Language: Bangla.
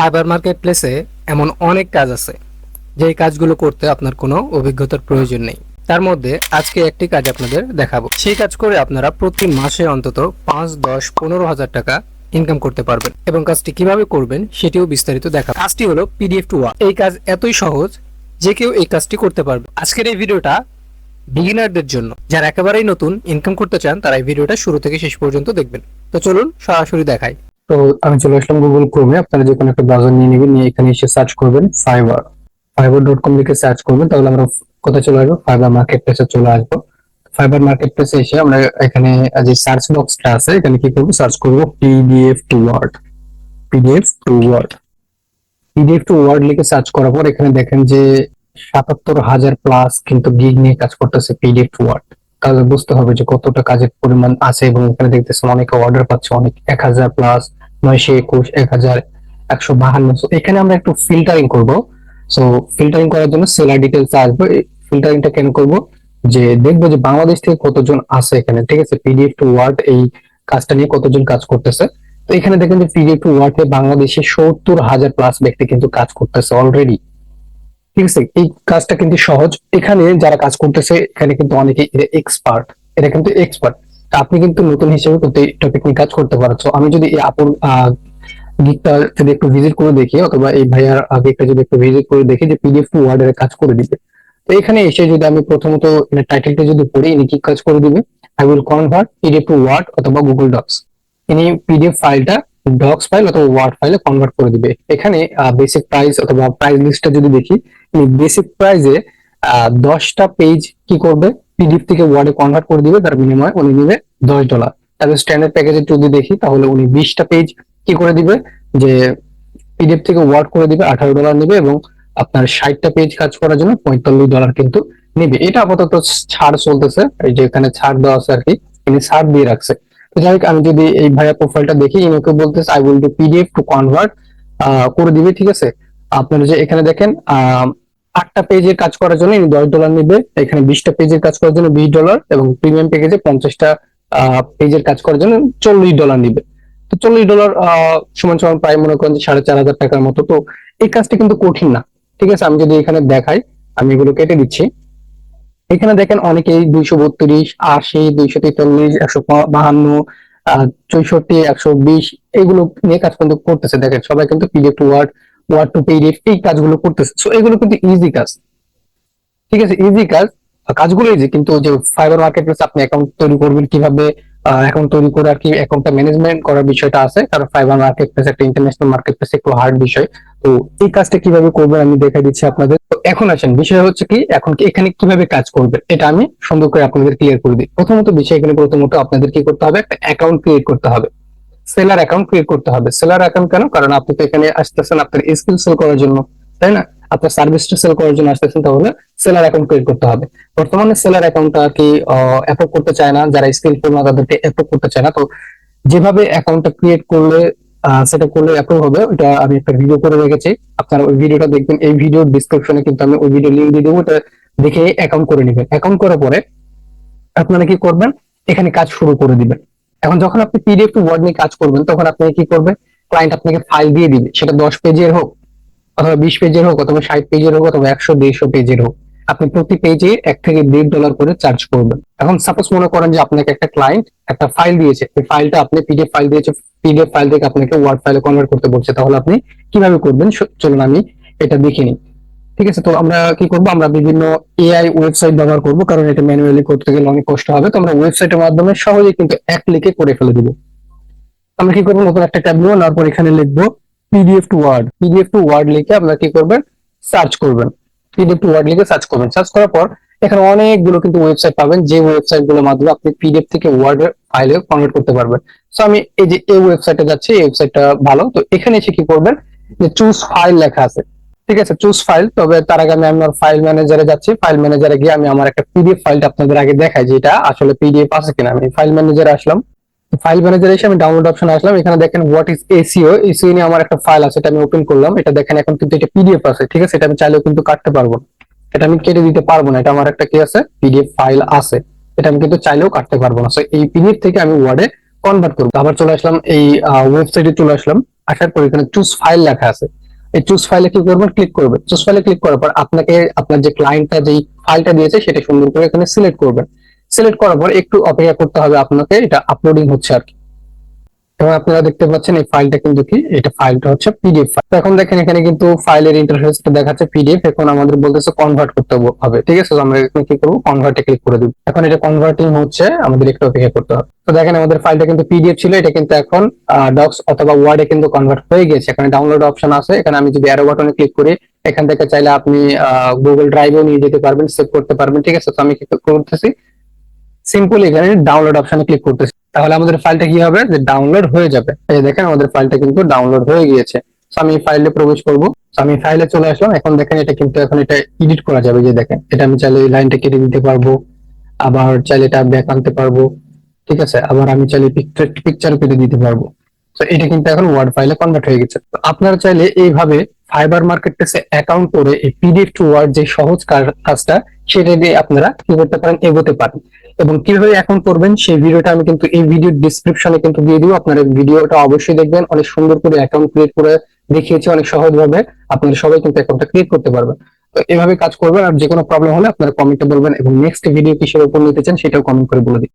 ফাইবার মার্কেট প্লেসে এমন অনেক কাজ আছে, যেই কাজগুলো করতে আপনার কোনো অভিজ্ঞতার প্রয়োজন নেই। তার মধ্যে আজকে একটি কাজ আপনাদের দেখাবো। সেই কাজ করে আপনারা প্রতি মাসে অন্তত পাঁচ, দশ, পনেরো হাজার টাকা ইনকাম করতে পারবেন। এবং কাজটি কীভাবে করবেন সেটিও বিস্তারিত দেখা কাজটি হলো পিডিএফ টু ওয়ার্ক এই কাজ এতই সহজ যে কেউ এই কাজটি করতে পারবে। আজকের এই ভিডিওটা বিগিনারদের জন্য। যারা একেবারেই নতুন ইনকাম করতে চান, তারা এই ভিডিওটা শুরু থেকে শেষ পর্যন্ত দেখবেন। তো চলুন সরাসরি দেখাই। তো আমি চলে আসলাম গুগল ক্রোমে আপনারা যে কোনো একটা ব্রাউজার নিয়ে নেবেন, নিয়ে এখানে এসে সার্চ করবেন ফাইবার ফাইবার ডট কম লিখে সার্চ করবেন, তাহলে আমরা কোথায় চলে আসব? ফাইবার মার্কেট প্লেসে চলে আসব। ফাইবার মার্কেট প্লেসে এসে আমরা এখানে যে সার্চ বক্সটা আছে, এখানে কি করব? সার্চ করব PDF to word PDF to word PDF to word লিখে সার্চ করার পর এখানে দেখেন যে সাতাত্তর হাজার প্লাস কিন্তু গিগ নিয়ে কাজ করতেছে পিডিএফ টু ওয়ার্ড তাহলে বুঝতে হবে যে কতটা কাজের পরিমাণ আছে এবং এখানে দেখতেছেন অনেকে অর্ডার পাচ্ছে, অনেক এক হাজার প্লাস নয়শো একুশ, এক হাজার একশো বাহান্ন। এখানে আমরা একটু ফিল্টারিং করব। সো ফিল্টারিং করার জন্য সেলার ডিটেলস আসবে। ফিল্টারিংটা কেন করব? যে দেখব যে বাংলাদেশ থেকে কতজন আছে এখানে, ঠিক আছে? পিডিএফ টু ওয়ার্ড এই কাজটা নিয়ে কতজন কাজ করতেছে। তো এখানে দেখেন যে পিডিএফ টু ওয়ার্ডে বাংলাদেশে সত্তর হাজার প্লাস ব্যক্তি কিন্তু কাজ করতেছে অলরেডি ঠিক আছে? এই কাজটা কিন্তু সহজ। এখানে যারা কাজ করতেছে, এখানে কিন্তু অনেকে এক্সপার্ট এটা কিন্তু এক্সপার্ট আপনি কিন্তু নতুন হিসেবে কিন্তু টপিক নিয়ে কাজ করতে পারছ আমি যদি এই আপুর গিকটা যদি একটু ভিজিট করে দেখি, অথবা এই ভাইয়ার গিকটা যদি একটু ভিজিট করে দেখি যে পিডিএফ টু ওয়ার্ড এর কাজ করে দিবে। তো এখানে এসে যদি আমি প্রথমত টাইটেলটা যদি পড়ি, ইনি কি কাজ করে দিবে? I will convert PDF to word অথবা গুগল ডক্স ইনি পিডিএফ ফাইলটা ডক্স ফাইল অথবা ওয়ার্ড ফাইলে কনভার্ট করে দিবে। এখানে বেসিক প্রাইস অথবা প্রাইস লিস্টটা যদি দেখি বেসিক প্রাইসে দশটা পেজ কি করবে? পিডিএফ থেকে ওয়ার্ডে কনভার্ট করে দিবে তার বিনিময়ে উনি নিবে দশ ডলার তাহলে স্ট্যান্ডার্ড প্যাকেজে যদি দেখি তাহলে উনি বিশটা পেজ কি করে দিবে? যে পিডিএফ থেকে ওয়ার্ড করে দিবে আঠারো ডলার নেবে এবং আপনার ষাটটা পেজ কাজ করার জন্য পঁয়তাল্লিশ ডলার কিন্তু নেবে। এটা আপাতত ছাড় চলতেছে এই যে এখানে ছাড় দেওয়া আছে আর কি ইনি ছাড় দিয়ে রাখছে। তো যাই হোক আমি যদি এই ভাইয়া প্রোফাইলটা দেখি ইনিকে বলতেছে I will do PDF to convert করে দিবে ঠিক আছে? আপনারা যে এখানে দেখেন আহ, আটটা পেজের কাজ করার জন্য দশ ডলার নেবে। এখানে বিশটা পেজের কাজ করার জন্য বিশ ডলার এবং প্রিমিয়াম প্যাকেজে পঞ্চাশটা পেজের কাজ করার জন্য চল্লিশ ডলার নিবে। তো চল্লিশ ডলার সমান সমান প্রায় মনে করেন যে সাড়ে চার হাজার টাকার মতো। তো এই কাজটা কিন্তু কঠিন না। ঠিক আছে, আমি যদি এখানে দেখাই, আমি এগুলো কেটে দিচ্ছি। এখানে দেখেন অনেকেই দুইশো বত্রিশ, আশি, দুইশো তেতাল্লিশ, একশো বাহান্ন চৌষট্টি, একশো বিশ, এগুলো নিয়ে কাজ কিন্তু করতেছে। দেখেন সবাই কিন্তু PDF to word word to PDF এই কাজগুলো করতেছে। সো এগুলো কিন্তু ইজি কাজ। ঠিক আছে ইজি কাজ। কাজগুলো ইজি কিন্তু যে ফাইবার মার্কেট প্লেস আপনি অ্যাকাউন্ট তৈরি করবেন কীভাবে অ্যাকাউন্ট তৈরি করে আর কি অ্যাকাউন্টটা ম্যানেজমেন্ট করার বিষয়টা আছে। কারণ ফাইবার মার্কেট প্লেস একটা ইন্টারন্যাশনাল মার্কেট প্লেস একটু হার্ড বিষয়। তো এই কাজটা কীভাবে করবেন আমি দেখাই দিচ্ছি আপনাদের। তো এখন আসেন, বিষয় হচ্ছে কি, এখন এখানে কীভাবে কাজ করবে এটা আমি সুন্দর করে আপনাদের ক্লিয়ার করে দিই। প্রথমত বিষয় এখানে প্রথমত আপনাদের কি করতে হবে? একটা অ্যাকাউন্ট ক্রিয়েট করতে হবে। সেলার অ্যাকাউন্ট ক্রিয়েট করতে হবে। সেলার অ্যাকাউন্ট কেন? কারণ আপনি তো এখানে আসতেছেন আপনার স্কিল সেল করার জন্য, তাই না? আপনার সার্ভিসটা সেল করার জন্য আসতেছেন, তাহলে সেলার অ্যাকাউন্ট ক্রিয়েট করতে হবে। বর্তমানে সেলার অ্যাকাউন্টটা কি অ্যাপ্রুভ করতে চায় না, যারা স্কিলফুল না, তাদেরকে অ্যাপ্রুভ করতে চায় না। তো যেভাবে অ্যাকাউন্টটা ক্রিয়েট করলে সেটা করলে অ্যাপ্রুভ হবে ওটা আমি একটা ভিডিও করে রেখেছি। আপনারা ওই ভিডিওটা দেখবেন, এই ভিডিওর ডিসক্রিপশনে কিন্তু আমি ওই ভিডিও লিঙ্ক দিয়ে দেবো, ওটা দেখে অ্যাকাউন্ট করে নেবেন। অ্যাকাউন্ট করার পরে আপনারা কি করবেন? এখানে কাজ শুরু করে দিবেন। এখন যখন আপনি পিডিএফ টু ওয়ার্ড নিয়ে কাজ করবেন, তখন আপনি কি করবে ক্লায়েন্ট আপনাকে ফাইল দিয়ে দিবে। সেটা দশ পেজের হোক, অথবা বিশ পেজের হোক, অথবা ষাট পেজের হোক, অথবা একশো, দেড়শো পেজের হোক, আপনি প্রতি পেজে এক থেকে দেড় ডলার করে চার্জ করবেন। এখন সাপোজ মনে করেন যে আপনাকে একটা ক্লায়েন্ট একটা ফাইল দিয়েছে, এই ফাইলটা আপনি পিডিএফ ফাইল দিয়েছে পিডিএফ ফাইল থেকে আপনাকে ওয়ার্ড ফাইলে কনভার্ট করতে বলছে। তাহলে আপনি কীভাবে করবেন? চলুন আমি এটা দেখে নিই। ঠিক আছে, তো আমরা কি করব? আমরা বিভিন্ন এআই ওয়েবসাইট ব্যবহার করব, কারণ এটা ম্যানুয়ালি করতে গেলে অনেক কষ্ট হবে। তো আমরা ওয়েবসাইটের মাধ্যমে সহজেই কিন্তু এক লিখে করে ফেলে দিব। আমরা কি করব? নতুন একটা ট্যাব নেব, নেওয়ার পর এখানে লিখব PDF to word PDF to word লিখে আপনারা কি করবেন? সার্চ করবেন। পিডিএফ টু ওয়ার্ড লিখে সার্চ করবেন। সার্চ করার পর এখানে অনেকগুলো কিন্তু ওয়েবসাইট পাবেন, যে ওয়েবসাইটগুলোর মাধ্যমে আপনি পিডিএফ থেকে ওয়ার্ড ফাইলে কনভার্ট করতে পারবেন। সো আমি এই যে এই ওয়েবসাইটে যাচ্ছি, এই ওয়েবসাইটটা ভালো। তো এখানে এসে কি করবেন? যে চুজ ফাইল লেখা আছে। ঠিক আছে চুজ ফাইল তবে তার আগে আমি আমার ফাইল ম্যানেজারে যাচ্ছি। ফাইল ম্যানেজারে গিয়ে আমি আমার একটা পিডিএফ ফাইলটা আপনাদের আগে দেখাই যে এটা আসলে পিডিএফ আছে কিনা। আমি ফাইল ম্যানেজারে আসলাম। ফাইল ম্যানেজারে এসে আমি ডাউনলোড অপশনে আসলাম। এখানে দেখেন হোয়াট ইজ এসিও এসিও নিয়ে আমার একটা ফাইল আছে, এটা আমি ওপেন করলাম। এটা দেখেন এখন কিন্তু এটা পিডিএফ আছে, ঠিক আছে? এটা আমি চাইলেও কিন্তু কাটতে পারব এটা আমি কেটে দিতে পারব না, এটা আমার একটা কি আছে? পিডিএফ ফাইল আছে। এটা আমি কিন্তু চাইলেও কাটতে পারব না। সো এই পিডিএফ থেকে আমি ওয়ার্ডে কনভার্ট করব। আবার চলে আসলাম এই ওয়েবসাইটে চলে আসলাম। আসার পর এখানে চুজ ফাইল লেখা আছে। এই চুজ ফাইলে কি করবেন ক্লিক করবে চুজ ফাইলে ক্লিক করার পর আপনাকে, আপনার যে ক্লায়েন্টটা যেই ফাইলটা দিয়েছে, সেটা সুন্দর করে এখানে সিলেক্ট করবেন। সিলেক্ট করার পর একটু অপেক্ষা করতে হবে আপনাকে, এটা আপলোডিং হচ্ছে আর কি। এবং আপনারা দেখতে পাচ্ছেন এই ফাইলটা কিন্তু কি? এটা ফাইলটা হচ্ছে পিডিএফ ফাইল এখন দেখেন এখানে কিন্তু ফাইলের ইন্টারফেসটা দেখাচ্ছে পিডিএফ এখন আমাদের বলতেছে কনভার্ট করতে হবে। ঠিক আছে? আমরা এখানে কি করব? কনভার্টে ক্লিক করে দিব। এখন এটা কনভার্টিং হচ্ছে, আমাদের একটু অপেক্ষা করতে হবে। তো দেখেন আমাদের ফাইলটা কিন্তু পিডিএফ ছিল, এটা কিন্তু এখন ডক্স অথবা ওয়ার্ডে কিন্তু কনভার্ট হয়ে গেছে। এখানে ডাউনলোড অপশন আছে। এখানে আমি যদি অ্যারো বাটনে ক্লিক করি, এখান থেকে চাইলে আপনি গুগল ড্রাইভেও নিয়ে যেতে পারবেন সেভ করতে পারবেন। ঠিক আছে? তো আমি কি করতেছি? সিম্পল এখানে ডাউনলোড অপশনে ক্লিক করতেছি। তাহলে আমাদের ফাইলটা কি হবে? যে ডাউনলোড হয়ে যাবে। এই দেখেন, আমাদের ফাইলটা কিন্তু ডাউনলোড হয়ে গিয়েছে। আমি ফাইলে প্রবেশ করব। আমি ফাইলে চলে আসলাম। এখন দেখেন, এটা কিন্তু এখন এটা এডিট করা যাবে। যে দেখেন, এটা আমি চাইলে এই লাইনটা কেটে দিতে পারব। আবার চাইলে এটা ব্যাক আনতে পারব। ঠিক আছে? আবার আমি চাইলে পিকচার পিকচার কেটে দিতে পারব। তো এটা কিন্তু এখন ওয়ার্ড ফাইলে কনভার্ট হয়ে গেছে। তো আপনারা চাইলে এইভাবে ফাইবার মার্কেট প্লেসে অ্যাকাউন্ট করে এই পিডিএফ টু ওয়ার্ড যে সহজ কাজটা সেটা দিয়ে আপনারা কি করতে পারেন, এগোতে পারেন। এবং কীভাবে এখন করবেন, সেই ভিডিওটা আমি কিন্তু এই ভিডিও ডিসক্রিপশনে কিন্তু দিয়ে দিব। আপনারা ভিডিওটা অবশ্যই দেখবেন, অনেক সুন্দর করে অ্যাকাউন্ট ক্রিয়েট করে দেখিয়েছি, অনেক সহজ ভাবে আপনারা সবাই কিন্তু অ্যাকাউন্টটা ক্রিয়েট করতে পারবেন। তো এভাবে কাজ করবেন আর যে কোনো প্রবলেম হলে আপনারা কমেন্টে বলবেন এবং নেক্সট ভিডিও কিসের উপর নিতে চান সেটাও কমেন্ট করে বলে দিন